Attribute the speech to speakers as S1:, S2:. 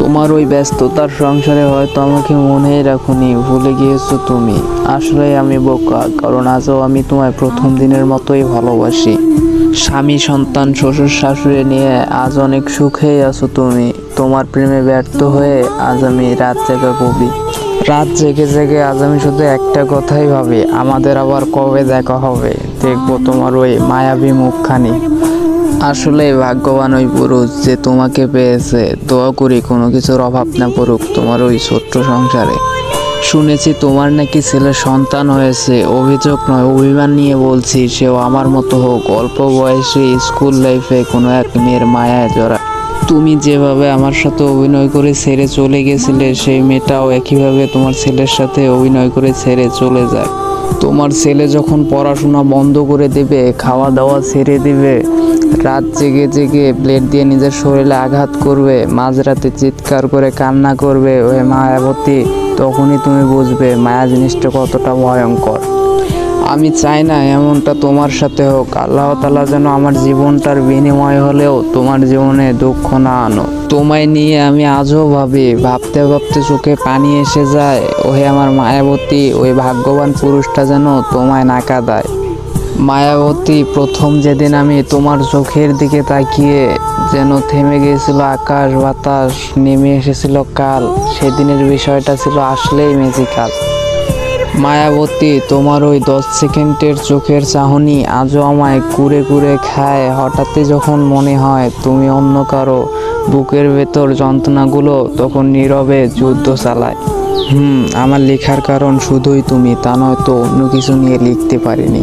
S1: তোমার ওই ব্যস্ততার সংসারে হয়তো আমাকে মনেই রাখুনি, ভুলে গিয়েছো তুমি। আসলে আমি বোকা, কারণ আজও আমি তোমায় প্রথম দিনের মতোই ভালোবাসি। স্বামী, সন্তান, শ্বশুর, শাশুড়ি নিয়ে আজ অনেক সুখেই আছো তুমি। তোমার প্রেমে ব্যর্থ হয়ে আজ আমি রাত জেগে কবি রাত জেগে জেগে আজ আমি শুধু একটা কথাই ভাবি, আমাদের আবার কবে দেখা হবে? দেখব তোমার ওই মায়াবী মুখখানি। আসলে ভাগ্যবান ওই পুরুষ যে তোমাকে পেয়েছে, দোয়া করি কোনো কিছুর অভাব না পড়ুক তোমার ওই ছোট্ট সংসারে। শুনেছি তোমার নাকি ছেলে সন্তান হয়েছে, অভিযোগ নয়, অভিমান নিয়ে বলছি, সেও আমার মতো হোক। অল্প বয়সে স্কুল লাইফে কোনো এক মেয়ের মায়ায় জড়া তুমি যেভাবে আমার সাথে অভিনয় করে ছেড়ে চলে গেছিলে, সেই মেয়েটাও একইভাবে তোমার ছেলের সাথে অভিনয় করে ছেড়ে চলে যায়। তোমার ছেলে যখন পড়াশোনা বন্ধ করে দেবে খাওয়া দাওয়া ছেড়ে দেবে, রাত জেগে জেগে ব্লেড দিয়ে নিজের শরীরে আঘাত করবে, মাঝরাতে চিৎকার করে কান্না করবে ওই মায়াবতী, তখনই তুমি বুঝবে মায়া জিনিসটা কতটা ভয়ঙ্কর। আমি চাই না এমনটা তোমার সাথে হোক। আল্লাহ তালা যেন আমার জীবনটার বিনিময় হলেও তোমার জীবনে দুঃখ না আনো। তোমায় নিয়ে আমি আজও ভাবি, ভাবতে ভাবতে চোখে পানি এসে যায়। ওহে আমার মায়াবতী, ওই ভাগ্যবান পুরুষটা যেন তোমায় নাকা কাঁদায়। মায়াবতী, প্রথম যেদিন আমি তোমার চোখের দিকে তাকিয়ে যেন থেমে গিয়েছিল আকাশ বাতাস, নেমে এসেছিল কাল। সেদিনের বিষয়টা ছিল আসলেই ম্যাজিক্যাল মায়াবতী, তোমার ওই দশ সেকেন্ডের চোখের চাহনি আজও আমায় কুড়ে কুড়ে খায়। হঠাৎই যখন মনে হয় তুমি অন্য কারও বুকের ভেতর যন্ত্রণাগুলো, তখন নীরবে যুদ্ধ চালায়। হুম, আমার লেখার কারণ শুধুই তুমি, তা নয়তো অন্য কিছু নিয়ে লিখতে পারিনি।